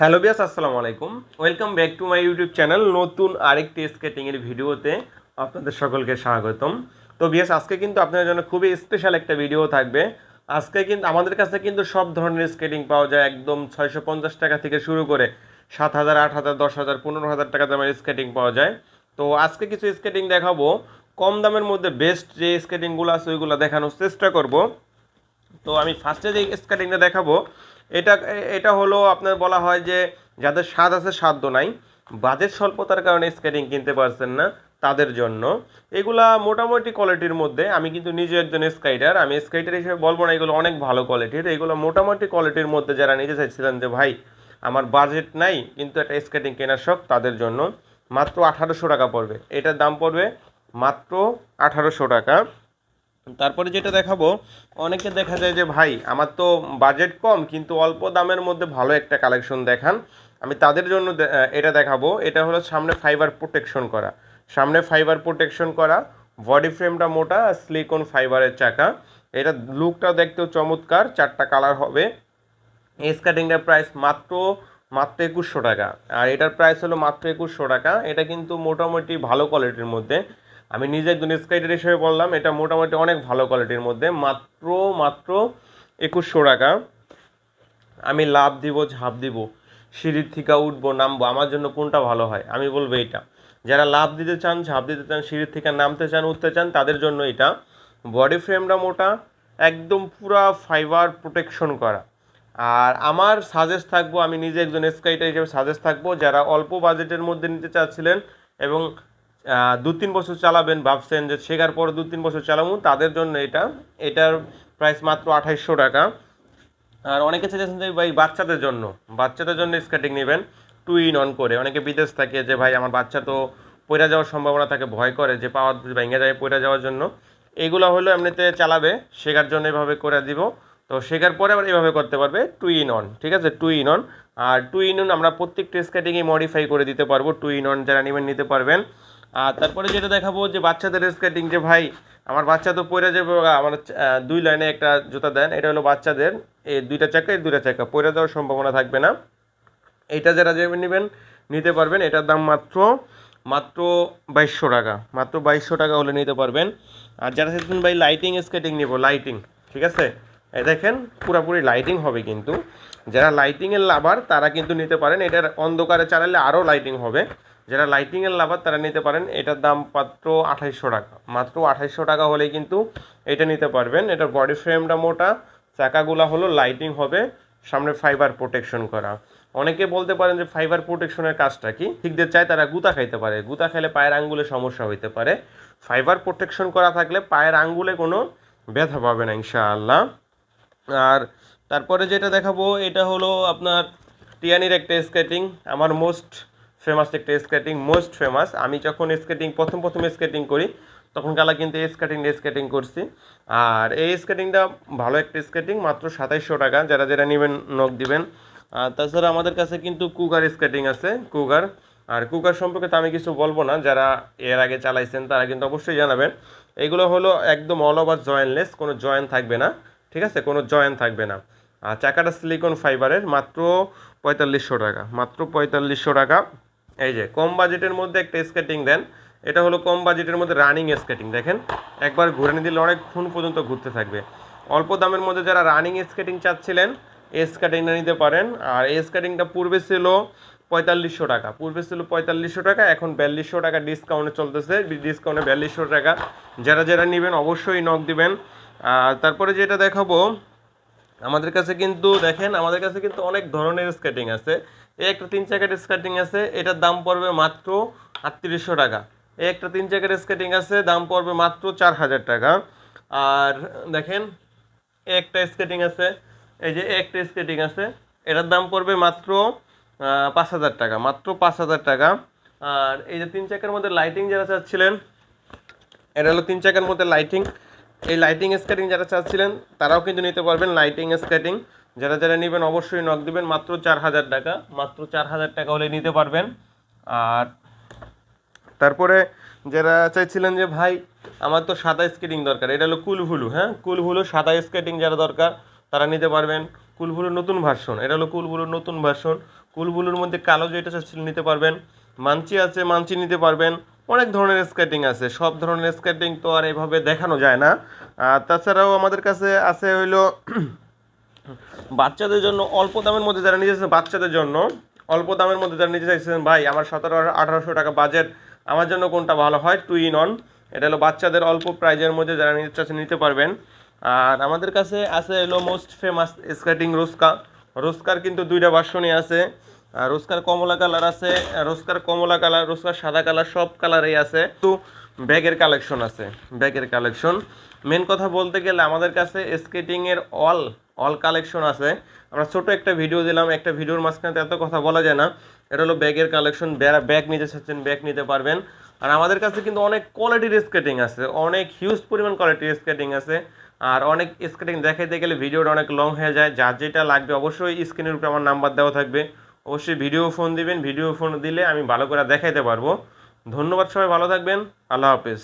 Hello বিয়াস আসসালামু আলাইকুম। Welcome back to my YouTube channel নতুন আরেকটি স্কেটিংয়ের ভিডিওতে আপনাদের সকলকে স্বাগতম। তো বিয়াস আজকে কিন্তু আপনাদের জন্য খুবই স্পেশাল একটা ভিডিও থাকবে। আজকে কিন্তু আমাদের কাছে কিন্তু সব ধরনের স্কেটিং পাওয়া যায়। একদম ছয়শো পঞ্চাশ টাকা থেকে শুরু করে সাত হাজার, আট হাজার, দশ হাজার, পনেরো হাজার টাকা দামের স্কেটিং পাওয়া যায়। তো আজকে কিছু স্কেটিং দেখাবো। কম দামের মধ্যে বেস্ট যে স্কেটিংগুলো আছে, ওইগুলো দেখানোর চেষ্টা করব। তো আমি ফার্স্টে যে স্কেটিংটা দেখাবো এটা এটা হলো আপনার বলা হয় যে যাদের স্বাদ আছে সাধ্য নাই। বাজেট স্বল্পতার কারণে স্কেটিং কিনতে পারছেন না তাদের জন্য। এগুলা মোটামুটি কোয়ালিটির মধ্যে। আমি কিন্তু নিজে একজন স্কাইডার আমি স্কাইডার হিসেবে বলব না, এগুলো অনেক ভালো কোয়ালিটির এগুলো মোটামুটি কোয়ালিটির মধ্যে যারা নিতে চাইছিলেন যে, ভাই, আমার বাজেট নাই, কিন্তু একটা স্কেটিং কেনার শখ তাদের জন্য, মাত্র আঠারোশো টাকা পড়বে। এটার দাম পড়বে মাত্র আঠারোশো টাকা। তারপরে যেটা দেখাবো, অনেকে দেখা যায় যে, ভাই, আমার তো বাজেট কম, কিন্তু অল্প দামের মধ্যে ভালো একটা কালেকশন দেখান। আমি তাদের জন্য এটা দেখাবো। এটা হলো সামনে ফাইবার প্রোটেকশন করা। সামনে ফাইবার প্রোটেকশন করা বডি ফ্রেমটা মোটা আর স্লিকন ফাইবারের চাকা। এটা লুকটা দেখতেও চমৎকার, চারটা কালার হবে। এই প্রাইস মাত্র মাত্র একুশশো টাকা। আর এটার প্রাইস হলো মাত্র একুশশো টাকা। এটা কিন্তু মোটামুটি ভালো কোয়ালিটির মধ্যে। আমি নিজে একজন স্কাইটার হিসেবে বললাম, এটা মোটামুটি অনেক ভালো কোয়ালিটির মধ্যে। মাত্র মাত্র একুশশো টাকা। আমি লাভ দিব, ঝাঁপ দিব, সিঁড়ির থেকে উঠবো, নামবো, আমার জন্য কোনটা ভালো হয়? আমি বলব এটা যারা লাভ দিতে চান, ঝাঁপ দিতে চান, সিঁড়ির থেকে নামতে চান, উঠতে চান, তাদের জন্য এটা। বডি ফ্রেমটা মোটা, একদম পুরা ফাইবার প্রোটেকশন করা। আর আমার সাজেস্ট থাকব, আমি নিজে একজন স্কাইটার হিসেবে সাজেস্ট থাকব, যারা অল্প বাজেটের মধ্যে নিতে চাচ্ছিলেন এবং দু তিন বছর চালাবেন, ভাবছেন যে শেখার পর দু তিন বছর চালাবো, তাদের জন্য এটা। এটার প্রাইস মাত্র আঠাইশশো টাকা। আর অনেকে চেয়েছেন যে ভাই, বাচ্চাদের জন্য। বাচ্চাদের জন্য স্কেটিং নেবেন টু ইন অন করে। অনেকে বিদেশ থাকে যে, ভাই, আমার বাচ্চা তো পড়ে যাওয়ার সম্ভাবনা থাকে, ভয় করে যে পাওয়ার ভেঙে যায় পড়ে যাওয়ার জন্য। এগুলো হলো এমনিতে চালাবে, শেখার জন্য এভাবে করে দিব। তো শেখার পরে আবার এভাবে করতে পারবে টু ইন অন ঠিক আছে? টু ইন অন আর টু ইন অন আমরা প্রত্যেকটা স্কেটিংয়ে মডিফাই করে দিতে পারব। টু ইন অন যারা নেবেন, নিতে পারবেন। আর তারপরে যেটা দেখাবো যে বাচ্চাদের স্কেটিং যে ভাই, আমার বাচ্চা তো পড়ে যাবে আমার দুই লাইনে একটা জুতা দেন, এটা হলো বাচ্চাদের, এই দুইটা চাকা, এই দুইটা চাকা পড়ে যাওয়ার সম্ভাবনা থাকবে না। এটা যারা যে নেবেন, নিতে পারবেন, এটার দাম মাত্র মাত্র বাইশশো টাকা, মাত্র বাইশশো টাকা হলে নিতে পারবেন। আর যারা চাইছেন ভাই লাইটিং স্কেটিং নেব লাইটিং ঠিক আছে? এই দেখেন, পুরোপুরি লাইটিং হবে কিন্তু। যারা লাইটিংয়ের লাভার তারা কিন্তু নিতে পারেন, এটার অন্ধকারে চালালে আরও লাইটিং হবে। যারা লাইটিংয়ের লাভার তারা নিতে পারেন, এটার দাম মাত্র আঠাইশশো টাকা। মাত্র আঠাইশশো টাকা হলেই কিন্তু এটা নিতে পারবেন। এটার বডি ফ্রেমটা মোটা, চাকাগুলা হলো লাইটিং হবে, সামনে ফাইবার প্রোটেকশন করা। অনেকে বলতে পারেন যে ফাইবার প্রোটেকশনের কাজটা কি? ঠিকদের চায় তারা গুতা খাইতে পারে। গুতা খেলে পায়ের আঙ্গুলে সমস্যা হইতে পারে। ফাইবার প্রোটেকশন করা থাকলে পায়ের আঙ্গুলে কোনো ব্যথা পাবে না, ইনশাআল্লাহ। আর তারপরে যেটা দেখাবো, এটা হলো আপনার টিয়ানির একটা স্কেটিং আমার মোস্ট ফেমাস একটা স্কেটিং মোস্ট ফেমাস আমি যখন স্কেটিং প্রথম প্রথম স্কেটিং করি, তখন কালা কিন্তু এই স্কেটিং স্কেটিং করছি। আর এই স্কেটিংটা ভালো একটা স্কেটিং মাত্র সাতাইশশো টাকা। যারা যারা নেবেন নখ দিবেন। আর তাছাড়া আমাদের কাছে কিন্তু কুকার স্কেটিং আছে কুকার আর কুকার সম্পর্কে তো আমি কিছু বলব না। যারা এর আগে চালাইছেন, তারা কিন্তু অবশ্যই জানাবেন। এগুলো হলো একদম অল ওভার জয়েন্টলেস কোনো জয়েন্ট থাকবে না। ঠিক আছে? কোনো জয়েন্ট থাকবে না। আর চাকাটা সিলিকন ফাইবারের মাত্র পঁয়তাল্লিশশো টাকা। মাত্র পঁয়তাল্লিশশো টাকা। এই যে, কম বাজেটের মধ্যে একটা স্কেটিং দেন। এটা হলো কম বাজেটের মধ্যে রানিং স্কেটিং দেখেন? একবার ঘুরে নিয়ে দিলে অনেকক্ষণ পর্যন্ত ঘুরতে থাকবে। অল্প দামের মধ্যে যারা রানিং স্কেটিং চাচ্ছিলেন এই স্কেটিংটা নিতে পারেন। আর এই স্কেটিংটা পূর্বে ছিল পঁয়তাল্লিশশো টাকা। পূর্বে ছিল পঁয়তাল্লিশশো টাকা, এখন বিয়াল্লিশশো টাকা ডিসকাউন্টে চলতেছে। ডিসকাউন্টে বিয়াল্লিশশো টাকা। যারা যারা নেবেন অবশ্যই নক দিবেন। আর তারপরে যেটা দেখাবো আমাদের কাছে কিন্তু দেখেন, আমাদের কাছে কিন্তু অনেক ধরনের স্কেটিং আছে। এই একটা তিন চাকার স্কেটিং আছে, এটার দাম পড়বে মাত্র আটত্রিশশো টাকা। এই একটা তিন চাকার স্কেটিং আছে, দাম পড়বে মাত্র চার হাজার টাকা। আর দেখেন একটা স্কেটিং আছে, এই যে একটা স্কেটিং আছে, এটার দাম পড়বে মাত্র পাঁচ হাজার টাকা, মাত্র পাঁচ হাজার টাকা। আর এই যে তিন চাকার মধ্যে লাইটিং যারা চাচ্ছিলেন, এটা হলো তিন চাকার মধ্যে লাইটিং এই লাইটিং স্কেটিং যারা চাচ্ছিলেন, তারাও কিন্তু নিতে পারবেন লাইটিং স্কেটিং যারা যারা নেবেন অবশ্যই নক দিবেন, মাত্র চার হাজার টাকা। মাত্র চার হাজার টাকা হলে নিতে পারবেন। আর তারপরে যারা চাইছিলেন যে, ভাই, আমার তো সাদা স্কেটিং দরকার। এটা হলো কুলহুলু হ্যাঁ? কুলহুলু সাদা স্কেটিং যারা দরকার, তারা নিতে পারবেন। কুলহুলুর নতুন ভার্সন এটা হলো কুলহুলুর নতুন ভার্সন কুলবুলুর মধ্যে কালো যেটা চাচ্ছেন নিতে পারবেন। মানচি আছে মানচি নিতে পারবেন। অনেক ধরনের স্কেটিং আছে। সব ধরনের স্কেটিং তো আর এভাবে দেখানো যায় না। তাছাড়াও আমাদের কাছে আছে হইল বাচ্চাদের জন্য অল্প দামের মধ্যে যারা নিতে চাইছেন, বাচ্চাদের জন্য অল্প দামের মধ্যে যারা নিতে চাইছেন, ভাই, আমার সতেরো আঠারোশো টাকা বাজেট আমার জন্য কোনটা ভালো হয়? টু ইন অন এটা হলো বাচ্চাদের অল্প প্রাইজের মধ্যে যারা নিতে চাচ্ছেন, নিতে পারবেন। আর আমাদের কাছে আছে হলো মোস্ট ফেমাস স্কেটিং রোস্কা। রোস্কার কিন্তু দুইটা ভার্সনই আছে। আর রোস্কার কমলা কালার আছে রোজকার কমলা কালার, রোজকার সাদা কালার, সব কালারেই আছে। তো ব্যাগের কালেকশন আছে, ব্যাগের কালেকশন মেন কথা বলতে গেলে আমাদের কাছে স্কেটিংয়ের অল অল কালেকশন আছে। আমরা ছোট একটা ভিডিও দিলাম, একটা ভিডিওর মাঝখানে এত কথা বলা যায় না। এটা হলো ব্যাগের কালেকশন ব্যাগ নিতে চাচ্ছেন, ব্যাগ নিতে পারবেন। আর আমাদের কাছে কিন্তু অনেক কোয়ালিটির স্কেটিং আছে, অনেক হিউজ পরিমাণ কোয়ালিটির স্কেটিং আছে। আর অনেক স্কেটিং দেখাইতে গেলে ভিডিওটা অনেক লং হয়ে যায়, যার যেটা লাগবে অবশ্যই স্ক্রিনের উপরে আমার নাম্বার দেওয়া থাকবে। অবশ্যই ভিডিও ফোন দিবেন ভিডিও ফোন দিলে আমি ভালো করে দেখাইতে পারব। ধন্যবাদ সবাই, ভালো থাকবেন। আল্লাহ হাফেজ।